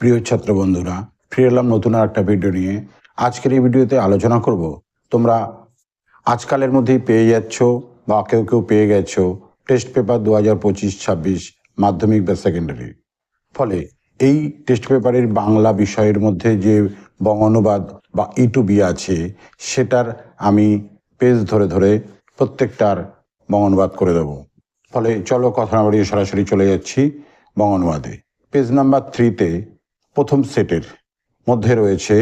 প্রিয় ছাত্র বন্ধুরা, ফিরে এলাম নতুন আর একটা ভিডিও নিয়ে। আজকের এই ভিডিওতে আলোচনা করব, তোমরা আজকালের মধ্যেই পেয়ে যাচ্ছ বা কেউ কেউ পেয়ে গেছো টেস্ট পেপার দু হাজার পঁচিশ, ছাব্বিশ, মাধ্যমিক বা সেকেন্ডারি ফলে এই টেস্ট পেপারের বাংলা বিষয়ের মধ্যে যে বঙ্গানুবাদ বা ইটুবি আছে, সেটার আমি পেজ ধরে ধরে প্রত্যেকটার বঙ্গানুবাদ করে দেবো। ফলে চলো কথা না বাড়িয়ে সরাসরি চলে যাচ্ছি বঙ্গানুবাদে। পেজ নাম্বার থ্রিতে প্রথম সেটের মধ্যে রয়েছে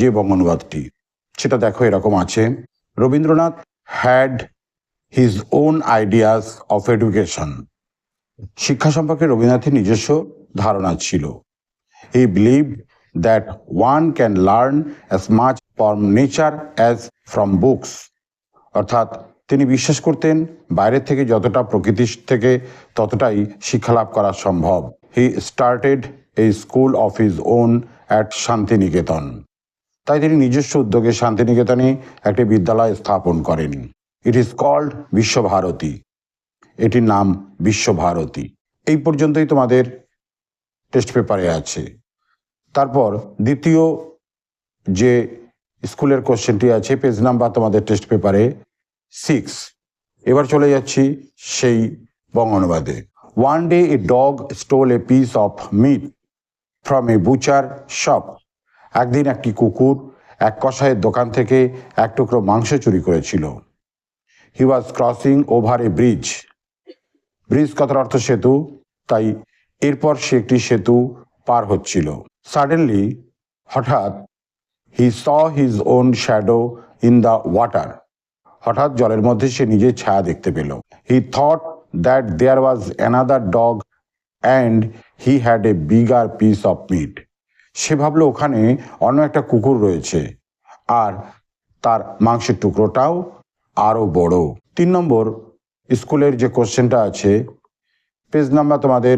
যে বঙ্গানুবাদটি সেটা দেখো এরকম আছে। Rabindranath had his own ideas of education শিক্ষা সম্পর্কে রবীন্দ্রনাথের নিজস্ব ধারণা ছিল। He believe that one can learn as much from nature as from books অর্থাৎ তিনি বিশ্বাস করতেন বাইরের থেকে যতটা প্রকৃতির থেকে ততটাই শিক্ষা লাভ করা সম্ভব। হি স্টার্টেড এই school of his own at Santiniketan. তাই তিনি নিজস্ব উদ্যোগে শান্তিনিকেতনে একটি বিদ্যালয় স্থাপন করেন। It is called Visva Bharati. এটির নাম বিশ্বভারতী। এই পর্যন্তই তোমাদের টেস্ট পেপারে আছে। তারপর দ্বিতীয় যে স্কুলের কোশ্চেনটি আছে পেজ নাম্বার তোমাদের টেস্ট পেপারে সিক্স এবার চলে যাচ্ছি সেই বঙ্গানুবাদে। One day a dog stole a piece of meat from a butcher shop একদিন একটি কুকুর এক কষায়ের দোকান থেকে এক টুকরো মাংস চুরি করেছিল। He was crossing over a bridge bridge কথার অর্থ সেতু, তাই এরপর সে একটি সেতু পার হচ্ছিল। সাডেনলি হঠাৎ he saw his own shadow in the water হঠাৎ জলের মধ্যে সে নিজের ছায়া দেখতে পেল। He thought that there was another dog and he had a bigger piece of meat সে ভাবলো ওখানে অন্য একটা কুকুর রয়েছে। আর তার মাংসের টুকরোটাও আরও বড়। তিন নম্বর, স্কুলের যে কোশ্চেনটা আছে, পেজ নাম্বার তোমাদের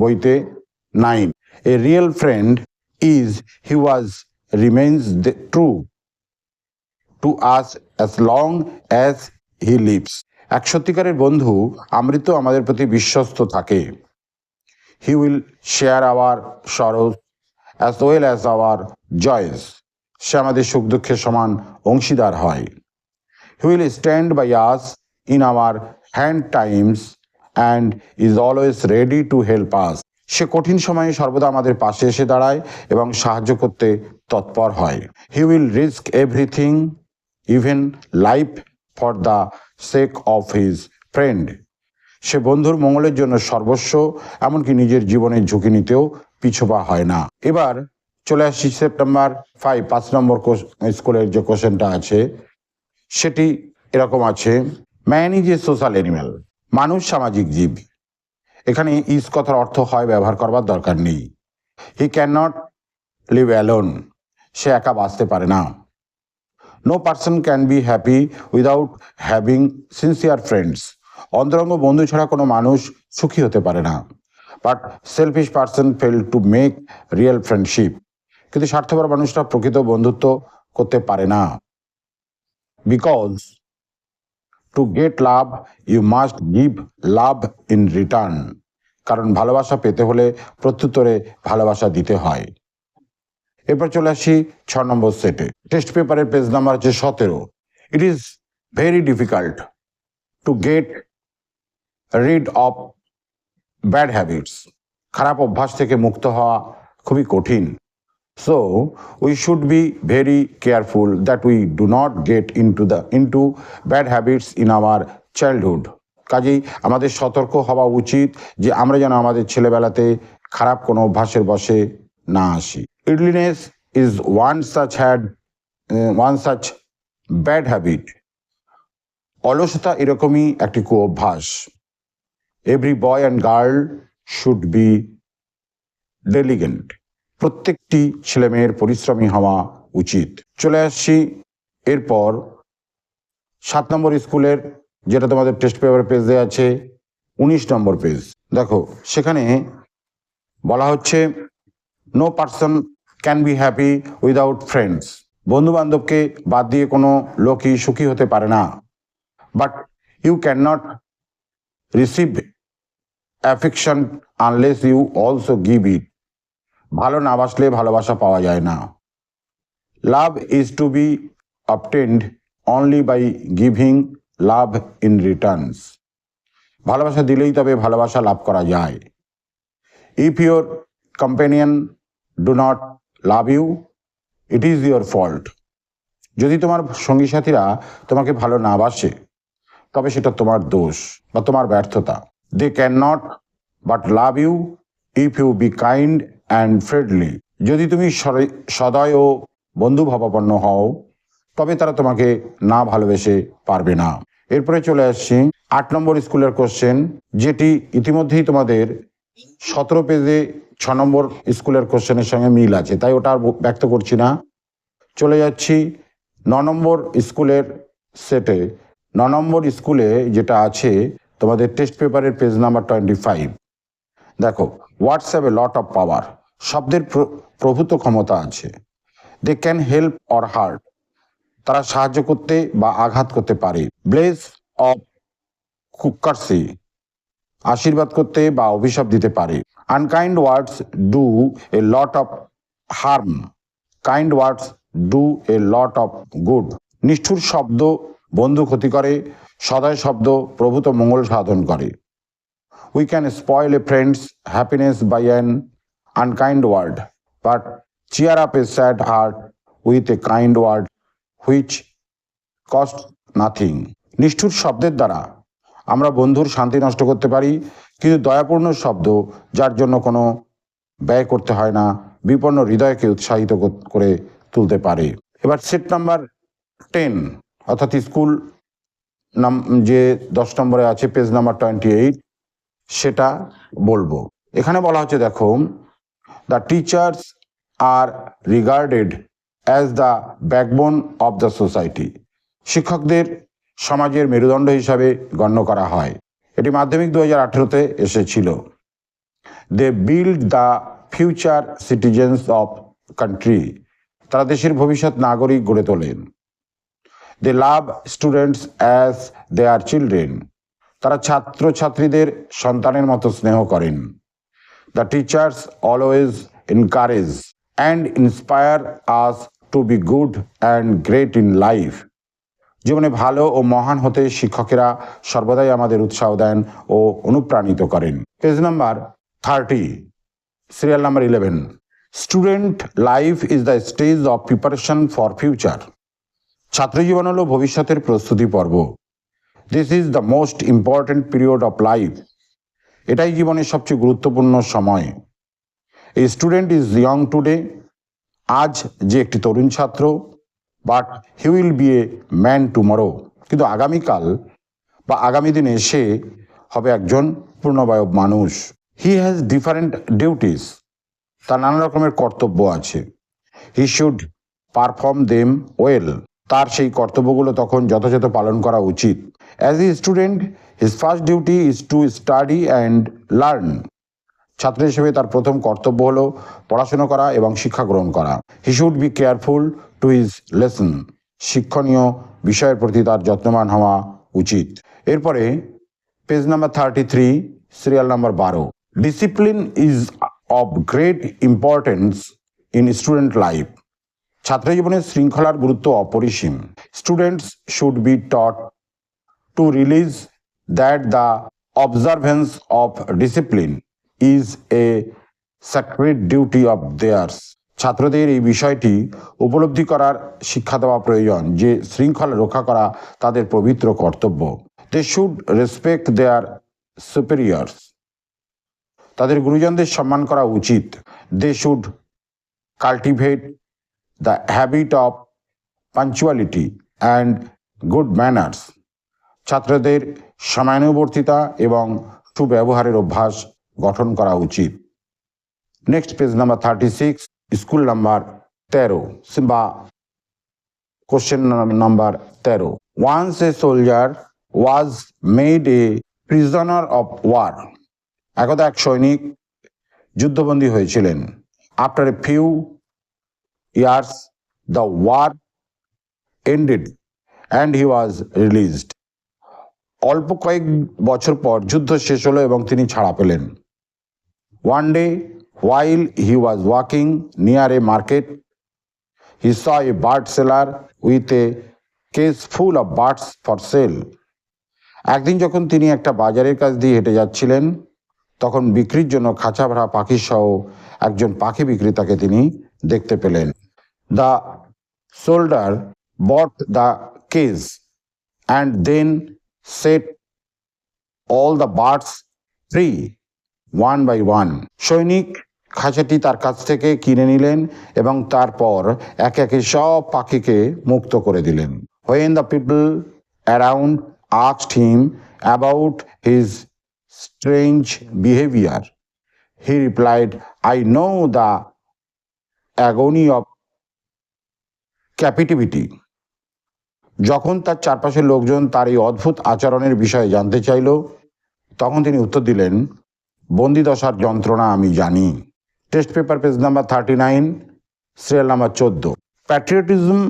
বইতে nine a real friend is he was remains true to us as long as he lives এক সত্যিকারের বন্ধু আমৃত আমাদের প্রতি বিশ্বস্ত থাকে। He will share our sorrows as well as our joys সে আমাদের সুখ দুঃখের সমান অংশীদার হয় he will stand by us in our hand times and is always ready to help us সে কঠিন সময়ে সর্বদা আমাদের পাশে এসে দাঁড়ায় এবং সাহায্য করতে তৎপর হয়। He will risk everything even life for the sake of his friend সে বন্ধুর মঙ্গলের জন্য সর্বস্ব, এমনকি নিজের জীবনের ঝুঁকি নিতেও পিছুপা হয় না। এবার চলে আসছি সেপ্টেম্বর ফাইভ পাঁচ নম্বর স্কুলের যে কোশ্চেনটা আছে, সেটি এরকম আছে। Man is a social animal মানুষ সামাজিক জীব। এখানে ইজ কথার অর্থ হয় ব্যবহার করবার দরকার নেই। He can not live alone সে একা বাঁচতে পারে না। No person can be happy without having sincere friends অন্তরঙ্গ বন্ধু ছাড়া কোনো মানুষ সুখী হতে পারে না। But selfish person fail to make real friendship কিন্তু স্বার্থপর মানুষরা প্রকৃত বন্ধুত্ব করতে পারে না। Because to get love you must give love in return কারণ ভালোবাসা পেতে হলে প্রত্যুত্তরে ভালোবাসা দিতে হয়। এরপর চলে আসি ছ নম্বর সেটে টেস্ট পেপারের পেজ নাম্বার হচ্ছে সতেরো। It is very difficult to get rid of bad habits খারাপ অভ্যাস থেকে মুক্ত হওয়া খুবই কঠিন। So we should be very careful that we do not get into the into bad habits in our childhood কাজেই আমাদের সতর্ক হওয়া উচিত যে আমরা যেন আমাদের ছেলেবেলাতে খারাপ কোনো অভ্যাসের বসে না আসি। Idleness is one such had one such bad habit অলসতা এরকমই একটি কু অভ্যাস every boy and girl should be diligent প্রত্যেকটি ছেলেমেয়ের পরিশ্রমী হওয়া উচিত। চলে আসছি এরপর সাত নম্বর স্কুলের, যেটা তোমাদের টেস্ট পেপার পেজ দেওয়া আছে, উনিশ নম্বর পেজ দেখো, সেখানে বলা হচ্ছে no person can be happy without friends বন্ধু বান্ধবকে বাদ দিয়ে কোনো লোকই সুখী হতে পারে না। But you can not receive affection unless you also give it ভালো না বাসলে ভালোবাসা পাওয়া যায় না। Love is to be obtained only by giving love in returns ভালোবাসা দিলেই তবে ভালোবাসা লাভ করা যায়। If your companion do not love you it is your fault যদি তোমার সঙ্গী সাথীরা তোমাকে ভালো না বাসে, তবে সেটা তোমার দোষ বা তোমার ব্যর্থতা। They can not but love you if you be kind and friendly যদি তুমি সদয় ও বন্ধু ভাবাপন্ন হও, তবে তারা তোমাকে না ভালোবেসে পারবে না। এরপরে চলে আসছি আট নম্বর স্কুলের কোশ্চেন যেটি ইতিমধ্যেই তোমাদের সতেরো পেজে ছ নম্বর স্কুলের কোশ্চেনের সঙ্গে মিল আছে, তাই ওটা আর ব্যক্ত করছি না। চলে যাচ্ছি ন নম্বর স্কুলের সেটে ন নম্বর স্কুলে যেটা আছে তোমাদের টেস্ট পেপারের পেজ নাম্বার টোয়েন্টি ফাইভ দেখো হোয়াটসঅ্যাপ লট অফ পাওয়ার শব্দের প্র- প্রভূত ক্ষমতা আছে। They can help or hurt তারা সাহায্য করতে বা আঘাত করতে পারে। ব্লেস অফ কুকারসি আশীর্বাদ করতে বা অভিশাপ দিতে পারে। Unkind words do a lot of harm kind words do a lot of good নিষ্ঠুর শব্দ বন্ধু ক্ষতি করে, সদয় শব্দ প্রভূত মঙ্গল সাধন করে। We can spoil a friend's happiness by an unkind word but cheer up a sad heart with a kind word which cost nothing নিষ্ঠুর শব্দের দ্বারা আমরা বন্ধুর শান্তি নষ্ট করতে পারি, কিন্তু দয়াপূর্ণ শব্দ যার জন্য কোনো ব্যয় করতে হয় না, বিপন্ন হৃদয়কে উৎসাহিত করে তুলতে পারে। এবার সেট নাম্বার টেন অর্থাৎ স্কুল নাম, যে দশ নম্বরে আছে পেজ নাম্বার টোয়েন্টি এইট সেটা বলব। এখানে বলা হচ্ছে, দেখো the teachers are regarded as the backbone of the society শিক্ষকদের সমাজের মেরুদণ্ড হিসাবে গণ্য করা হয়। এটি মাধ্যমিক দু হাজার আঠেরোতে এসেছিল। They build the future citizens of country তারা দেশের ভবিষ্যৎ নাগরিক গড়ে তোলেন। They love students as they are children তারা ছাত্রছাত্রীদের সন্তানের মতো স্নেহ করেন। The teachers always encourage and inspire us to be good and great in life জীবনে ভালো ও মহান হতে শিক্ষকেরা সর্বদাই আমাদের উৎসাহ দেন ও অনুপ্রাণিত করেন। Page number thirty serial number eleven student life is the stage of preparation for future ছাত্রজীবন হলো ভবিষ্যতের প্রস্তুতি পর্ব। This is the most important period of life এটাই জীবনের সবচেয়ে গুরুত্বপূর্ণ সময়। এই স্টুডেন্ট ইজ ইয়ং টুডে আজ যে একটি তরুণ ছাত্র but he will be a man tomorrow কিন্তু আগামীকাল বা আগামী দিনে সে হবে একজন পূর্ণবায়ব মানুষ। হি হ্যাজ ডিফারেন্ট ডিউটিস তার নানা রকমের কর্তব্য আছে। He should perform them well তার সেই কর্তব্যগুলো তখন যথাযথ পালন করা উচিত। As a student his first duty is to study and learn ছাত্র হিসেবে তার প্রথম কর্তব্য হলো পড়াশোনা করা এবং শিক্ষা গ্রহণ করা। He should be careful to his lesson শিক্ষণীয় বিষয়ের প্রতি তার যত্নবান হওয়া উচিত। এরপরে page number thirty three serial number বারো। Discipline is of great importance in student life ছাত্র জীবনে শৃঙ্খলার গুরুত্ব অপরিসীম। Students should be taught to realise that the observance of discipline is a sacred duty of theirs ছাত্রদের এই বিষয়টি উপলব্ধি করার শিক্ষা দেওয়া প্রয়োজন, যে শৃঙ্খলা রক্ষা করা তাদের পবিত্র কর্তব্য। দে শুড রেসপেক্ট দেয়ার সুপেরিয়ার্স তাদের গুরুজনদের সম্মান করা উচিত। They should cultivate the habit of punctuality and good manners ছাত্রদের সময়ানুবর্তিতা এবং সুব্যবহারের অভ্যাস গঠন করা উচিত। Next page number thirty six school number তেরো, বা কোশ্চেন নাম্বার তেরো। Once a soldier was made a prisoner of war একদা এক সৈনিক যুদ্ধবন্দী হয়েছিলেন। After a few years the war ended and he was released অল্প কয়েক বছর পর যুদ্ধ শেষ হলো এবং তিনি ছাড়া পেলেন one day while he was walking near a market, he saw a bird seller with a case full of birds for sale. একদিন যখন তিনি একটা বাজারের কাছ দিয়ে হেঁটে যাচ্ছিলেন তখন বিক্রির জন্য খাঁচা ভরা পাখি সহ একজন পাখি বিক্রেতাকে তিনি দেখতে পেলেন। The soldier bought the cage and then set all the birds free one by one সৈনিক খাঁচাটি তার কাছ থেকে কিনে নিলেন এবং তারপর একে একে সব পাখিকে মুক্ত করে দিলেন। When the people around asked him about his strange behaviour he replied I know the agony of captivity যখন তার চারপাশের লোকজন তার এই অদ্ভুত আচরণের বিষয়ে জানতে চাইল, তখন তিনি উত্তর দিলেন বন্দিদশার যন্ত্রণা আমি জানি। Test paper page number thirty nine serial number চোদ্দ। Patriotism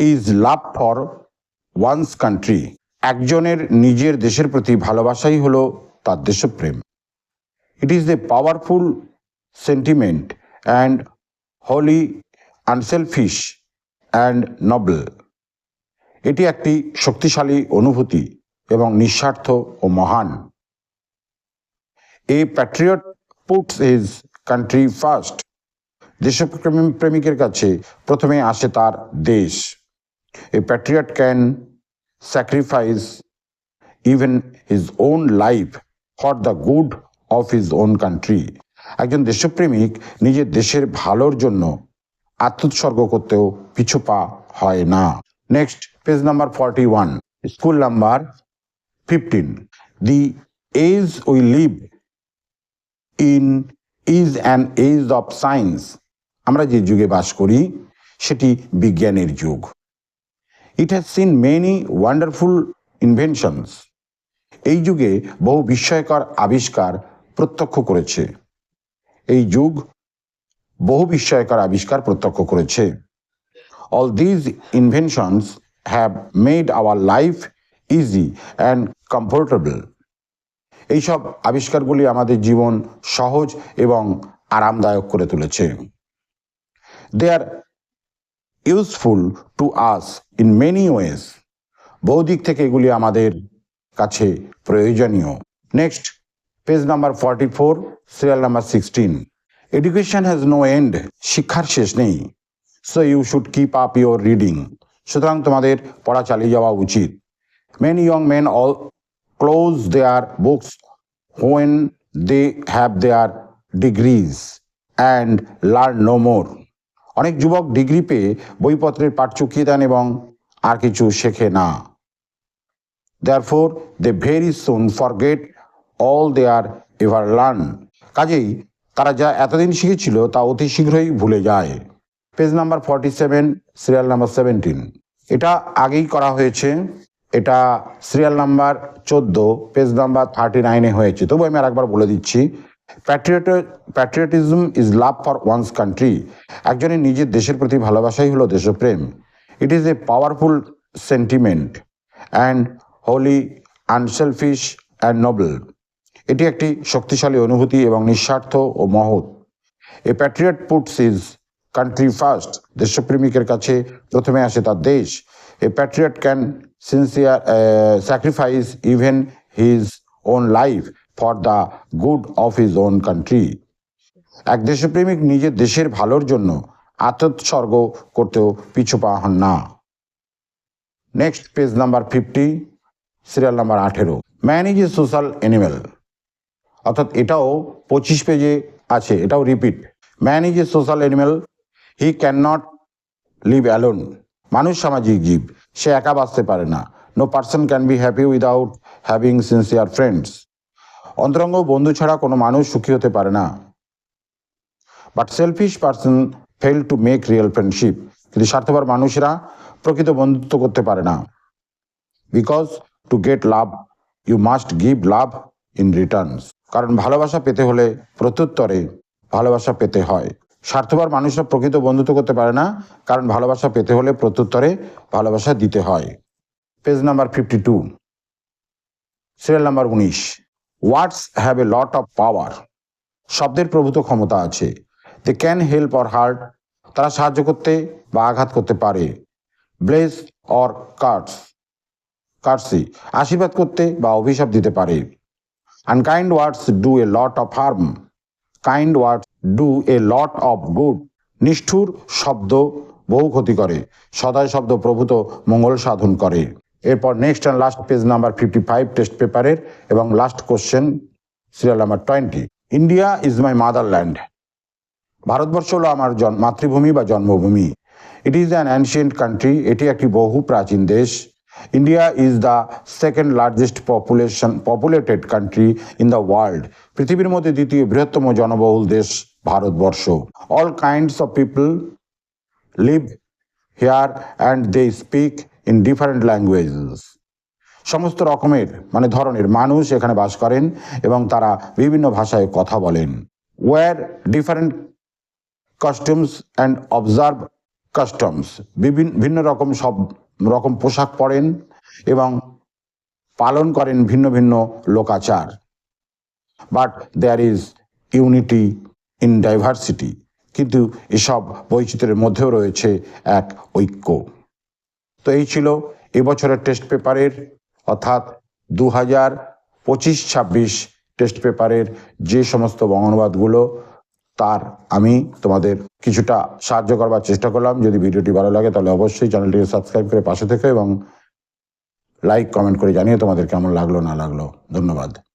is love for one's country একজনের নিজের দেশের প্রতি ভালোবাসাই হলো তার দেশপ্রেম। It is a powerful sentiment and holy unselfish and noble এটি একটি শক্তিশালী অনুভূতি এবং নিঃস্বার্থ ও মহান। A patriot puts his country first দেশপ্রেমী প্রেমিকের কাছে প্রথমে আসে তার দেশ। A patriot can sacrifice even his own life for the good of his own country একজন দেশপ্রেমিক নিজের দেশের ভালোর জন্য আত্মোৎসর্গ করতেও পিছু পা হয় না। Next page number forty one school number fifteen the age we live in is an age of science আমরা যে যুগে বাস করি, সেটি বিজ্ঞানের যুগ। It has seen many wonderful inventions এই যুগে বহু বিস্ময়কর আবিষ্কার প্রত্যক্ষ করেছে। এই যুগ বহু বিস্ময়কর আবিষ্কার প্রত্যক্ষ করেছে। All these inventions have made our life easy and comfortable এইসব আবিষ্কারগুলি আমাদের জীবন সহজ এবং আরামদায়ক করে তুলেছে। They are useful to us in many ways বহু দিক থেকে এগুলি আমাদের কাছে প্রয়োজনীয়। Next page number forty four serial number sixteen education has no end শিক্ষার শেষ নেই। So you should keep up your reading সুতরাং তোমাদের পড়া চালিয়ে যাওয়া উচিত। Men young men all close their books when they have their degrees and learn no more অনেক যুবক ডিগ্রি পেয়ে বইপত্রের পাঠ চুকিয়ে দেন এবং আর কিছু শেখে না। Therefore they very soon forget all their ever learn কাজেই তারা যা এতদিন শিখেছিল তা অতি শীঘ্রই ভুলে যায়। Page number forty seven serial number seventeen এটা আগেই করা হয়েছে। এটা সিরিয়াল নাম্বার চোদ্দ পেজ নাম্বার থার্টি নাইনে হয়েছে। তবু আমি আরেকবার বলে দিচ্ছি patriot patriotism is love for one's country একজনের নিজের দেশের প্রতি ভালোবাসাই হলো দেশপ্রেম। It is a powerful sentiment and holy unselfish and noble এটি একটি শক্তিশালী অনুভূতি এবং নিঃস্বার্থ ও মহৎ। A patriot puts is country first দেশপ্রেমিকের কাছে প্রথমে আসে তার দেশ। A patriot can sincere sacrifice even his own life for the good of his own country এক দেশপ্রেমিক নিজের দেশের ভালোর জন্য আত্মোৎসর্গ করতেও পিছু পা হন না। Next page number fifty serial number আঠেরো। Man is a social animal অর্থাৎ এটাও পঁচিশ পেজে আছে, এটাও repeat man is a social animal he can not live alone মানুষ সামাজিক জীব, সে একা বাঁচতে পারে না। No person can be happy without having sincere friends অন্তরঙ্গ বন্ধু ছাড়া কোনো মানুষ সুখী হতে পারে না। But selfish person fail to make real friendship কিন্তু স্বার্থপর মানুষরা প্রকৃত বন্ধুত্ব করতে পারে না। Because to get love you must give love in returns কারণ ভালোবাসা পেতে হলে প্রত্যুত্তরে ভালোবাসা পেতে হয়। স্বার্থপর মানুষরা প্রকৃত বন্ধুত্ব করতে পারে না, কারণ ভালোবাসা পেতে হলে প্রত্যুত্তরে ভালোবাসা দিতে হয়। Page number fifty two serial number উনিশ words have a lot of power শব্দের প্রভূত ক্ষমতা আছে। They can help or hurt তারা সাহায্য করতে বা আঘাত করতে পারে। ব্লেস অর কার্টস কার্সি আশীর্বাদ করতে বা অভিশাপ দিতে পারে। Unkind words do a lot of harm kind words do a lot of good নিষ্ঠুর শব্দ বহু ক্ষতি করে। সদয় শব্দ প্রভূত মঙ্গল সাধন করে। এরপর next and last page number fifty five test পেপারের এবং last question serial number twenty India is my motherland Bharatvarsha হলো আমার মাতৃভূমি বা জন্মভূমি। It is an ancient country এটি একটি বহু প্রাচীন দেশ। India is the second largest population populated country in the world পৃথিবীর মধ্যে দ্বিতীয় বৃহত্তম জনবহুল দেশ Bharatvarsha. All kinds of people live here and they speak in different languages সমস্ত রকমের মানে ধরনের মানুষ এখানে বাস করেন এবং তারা বিভিন্ন ভাষায় কথা বলেন। Wear different customs and observe customs বিভিন্ন ভিন্ন রকম সব রকম পোশাক পরেন এবং পালন করেন ভিন্ন ভিন্ন লোকাচার। But there is unity in diversity কিন্তু এসব বৈচিত্র্যের মধ্যেও রয়েছে এক ঐক্য। তো এই ছিল এবছরের টেস্ট পেপারের অর্থাৎ দু হাজার পঁচিশ ছাব্বিশ টেস্ট পেপারের যে সমস্ত বঙ্গানুবাদগুলো তার আমি তোমাদের কিছুটা সাহায্য করবার চেষ্টা করলাম। যদি ভিডিওটি ভালো লাগে, তাহলে অবশ্যই চ্যানেলটিকে সাবস্ক্রাইব করে পাশে থেকে এবং লাইক কমেন্ট করে জানিয়ে তোমাদের কেমন লাগল, না লাগল। ধন্যবাদ।